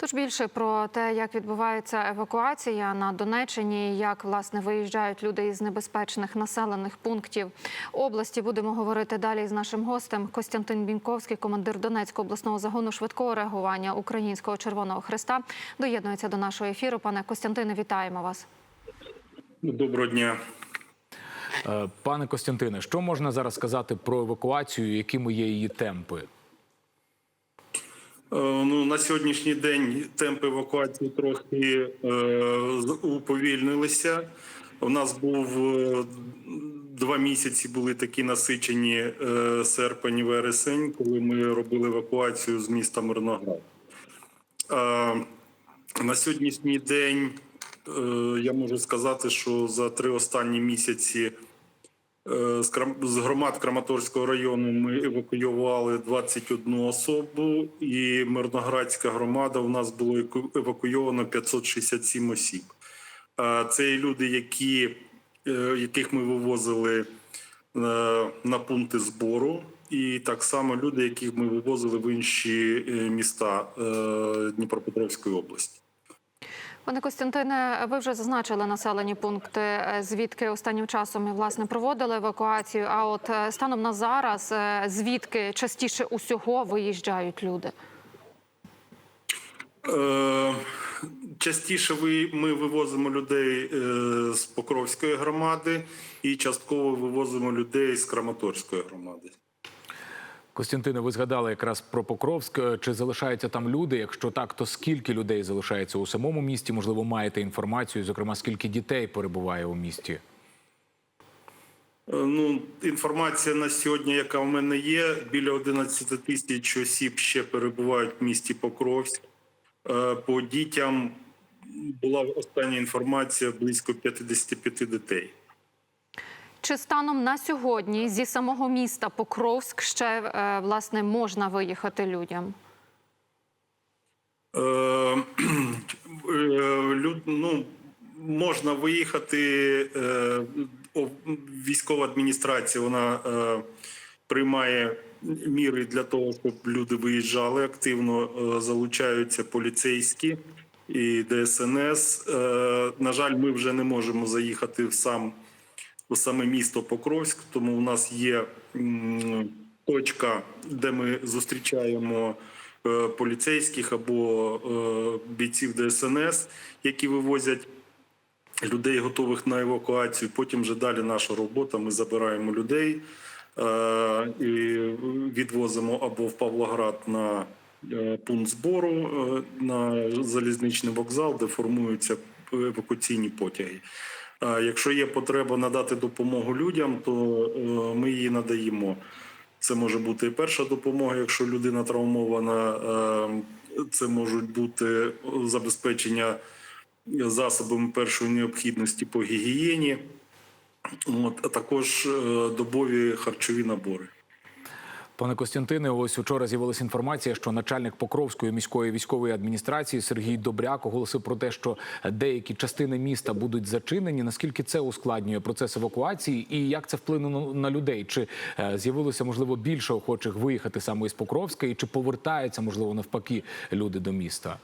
Тож більше про те, як відбувається евакуація на Донеччині, як власне виїжджають люди із небезпечних населених пунктів області, будемо говорити далі з нашим гостем. Костянтин Біньковський, командир Донецького обласного загону швидкого реагування Українського Червоного Христа, доєднується до нашого ефіру. Пане Костянтине, вітаємо вас. Доброго дня. Е, Пане Костянтине, що можна зараз сказати про евакуацію? Якими є її темпи? Е, Ну, на сьогоднішній день темпи евакуації трохи е, уповільнилися. У нас був е, два місяці були такі насичені е, серпень, вересень, коли ми робили евакуацію з міста Мирноград. Е, на сьогоднішній день е, я можу сказати, що за три останні місяці З громад Краматорського району ми евакуювали 21 особу, і Мирноградська громада у нас було евакуйовано 567 осіб. Е, Це люди, які, е, яких ми вивозили е, на пункти збору, і так само люди, яких ми вивозили в інші е, міста е, Дніпропетровської області. Пане Костянтине, ви вже зазначили населені пункти, е, звідки останнім часом і, власне проводили евакуацію. А от е, станом на зараз, е, звідки частіше усього виїжджають люди? Е, Частіше ми вивозимо людей з Покровської громади і частково вивозимо людей з Краматорської громади. Костянтине, ви згадали якраз про Покровськ. Е, Чи залишаються там люди? Якщо так, то скільки людей залишається у самому місті? Можливо, маєте інформацію, зокрема, скільки дітей перебуває у місті? Е, Ну, інформація на сьогодні, яка в мене є, біля 11 тисяч осіб ще перебувають в місті Покровськ. Е, По дітям була остання інформація близько 55 дітей. Чи станом на сьогодні зі самого міста Покровськ ще е, власне можна виїхати людям? Е, е, ну, можна виїхати. Військова адміністрація вона приймає міри для того, щоб люди виїжджали активно, залучаються поліцейські і ДСНС. На жаль, ми вже не можемо заїхати в сам у саме місто Покровськ, тому у нас є точка, де ми зустрічаємо е, поліцейських або е, бійців ДСНС, які вивозять людей, готових на евакуацію. Потім вже далі наша робота. Ми забираємо людей е, і відвозимо або в Павлоград на е, пункт збору е, на залізничний вокзал, де формуються евакуаційні потяги. Якщо є потреба надати допомогу людям, то е, ми її надаємо. Це може бути перша допомога, якщо людина травмована. е, Це можуть бути забезпечення засобами першої необхідності по гігієні, а також е, добові харчові набори. Пане Костянтине, ось учора з'явилася інформація, що начальник Покровської міської військової адміністрації Сергій Добряк оголосив про те, що деякі частини міста будуть зачинені. Наскільки це ускладнює процес евакуації, і як це вплине на- людей? Чи е, з'явилося можливо більше охочих виїхати саме із Покровська, і чи повертаються можливо навпаки люди до міста?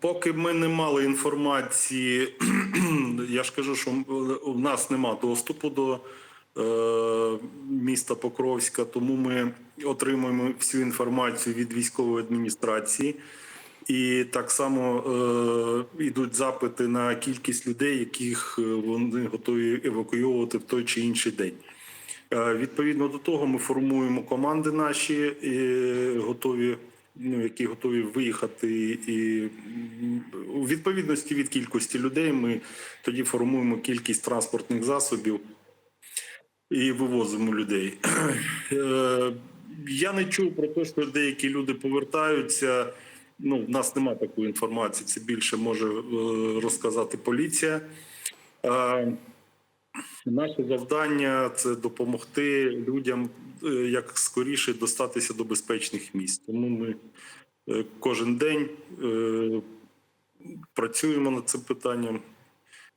Поки ми не мали інформації, я ж кажу, що у нас нема доступу до е, міста Покровська, тому ми отримуємо всю інформацію від військової адміністрації. І так само е, йдуть запити на кількість людей, яких е, вони готові евакуювати в той чи інший день. Е, Відповідно до того, ми формуємо команди наші, е, готові, ну, які готові виїхати. І у відповідності від кількості людей ми тоді формуємо кількість транспортних засобів і вивозимо людей. Е, Я не чув про те, що деякі люди повертаються. Ну, в нас немає такої інформації. Це більше може е, розказати поліція. Е, Наше завдання це допомогти людям як скоріше достатися до безпечних місць. Тому ми кожен день працюємо над цим питанням,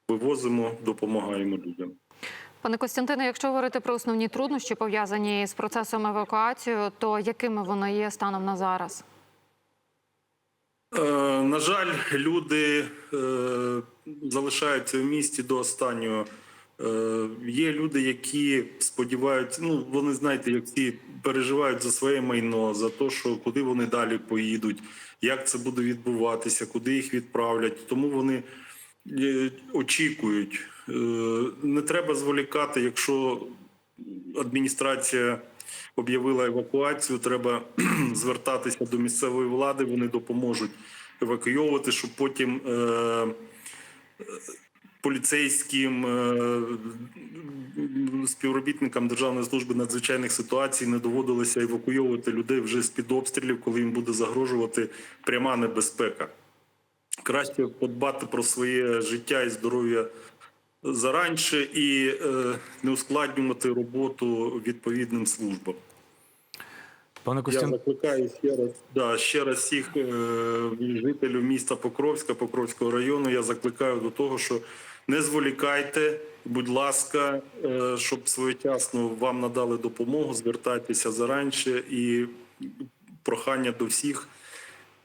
вивозимо, допомагаємо людям. Пане Костянтине, якщо говорити про основні труднощі пов'язані з процесом евакуації, то якими вони є станом на зараз? Е, на жаль, люди е, залишаються в місті до останнього. Е, є люди, які сподіваються, ну вони знаєте, ці переживають за своє майно, за те, що куди вони далі поїдуть, як це буде відбуватися, куди їх відправлять. Тому вони очікують. Е, не треба зволікати, якщо адміністрація об'явила евакуацію, треба звертатися до місцевої влади. Вони допоможуть евакуйовувати, щоб потім е, поліцейським е, співробітникам Державної служби надзвичайних ситуацій не доводилося евакуйовувати людей вже з під обстрілів, коли їм буде загрожувати пряма небезпека. Краще подбати про своє життя і здоров'я заранше і е, не ускладнювати роботу відповідним службам. Пане Я закликаю ще раз, да, ще раз всіх е, жителів міста Покровська, Покровського району. Я закликаю до того, що не зволікайте, будь ласка, е, щоб своєчасно вам надали допомогу, звертайтеся заранше і прохання до всіх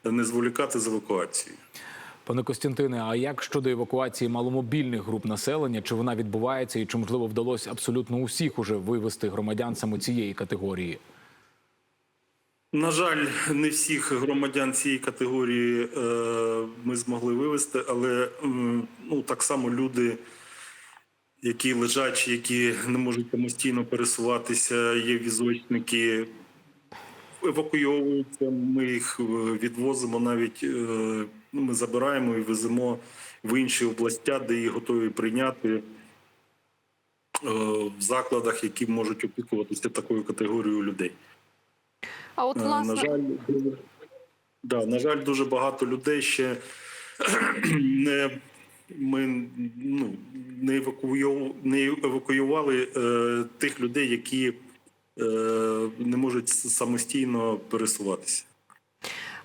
не зволікати з евакуацією. Пане Костянтине, а як щодо евакуації маломобільних груп населення? Чи вона відбувається, і чи можливо вдалося абсолютно усіх уже вивести громадян саме цієї категорії? На жаль, не всіх громадян цієї категорії е, ми змогли вивезти, але ну, так само люди, які лежачі, які не можуть самостійно пересуватися, є візочники, евакуйовуються. Ми їх е, відвозимо навіть е, ну, ми забираємо і веземо в інші областя, де їх готові прийняти е, в закладах, які можуть опікуватися такою категорією людей. А от власне На жаль, да, на жаль, дуже багато людей ще не ми ну, не, евакуйов, не евакуювали е, тих людей, які не можуть самостійно пересуватися.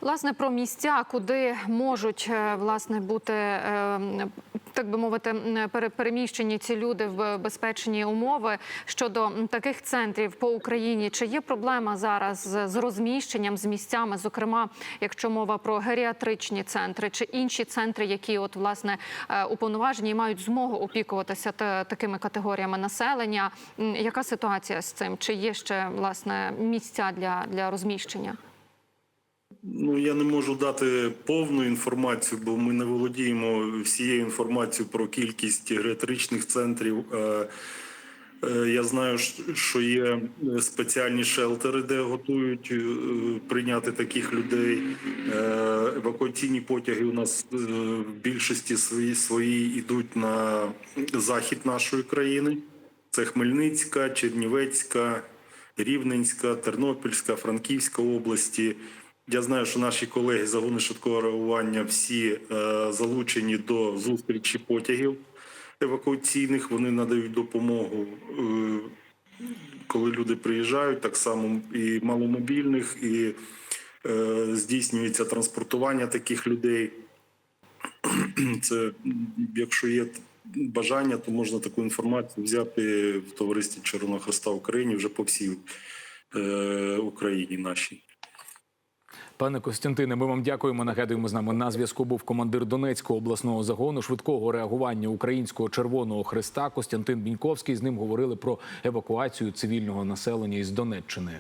Власне, про місця, куди можуть е, власне бути е, так би мовити, переміщені ці люди в безпечні умови щодо таких центрів по Україні. Чи є проблема зараз з- розміщенням з місцями, зокрема, якщо мова про геріатричні центри чи інші центри, які от власне е, уповноважені і мають змогу опікуватися та- такими категоріями населення? Яка ситуація з цим? Чи є ще власне місця для, для розміщення? Ну я не можу дати повну інформацію, бо ми не володіємо всією інформацією про кількість геріатричних центрів. Е, е, Я знаю, що- є спеціальні шелтери, де готують е, прийняти таких людей. Евакуаційні потяги у нас в більшості свої свої йдуть на захід нашої країни. Це Хмельницька, Чернівецька, Рівненська, Тернопільська, Франківська області. Я знаю, що наші колеги загони швидкого реагування всі е, залучені до зустрічі потягів евакуаційних. Вони надають допомогу, е, коли люди приїжджають, так само і маломобільних, і е, здійснюється транспортування таких людей. Це якщо є бажання, то можна таку інформацію взяти в товаристві Червоного Хреста Україні вже по всій е, Україні нашій. Пане Костянтине, ми вам дякуємо. Нагадуємо з нами на зв'язку. Був командир Донецького обласного загону швидкого реагування Українського Червоного Христа Костянтин Біньковський. З ним говорили про евакуацію цивільного населення із Донеччини.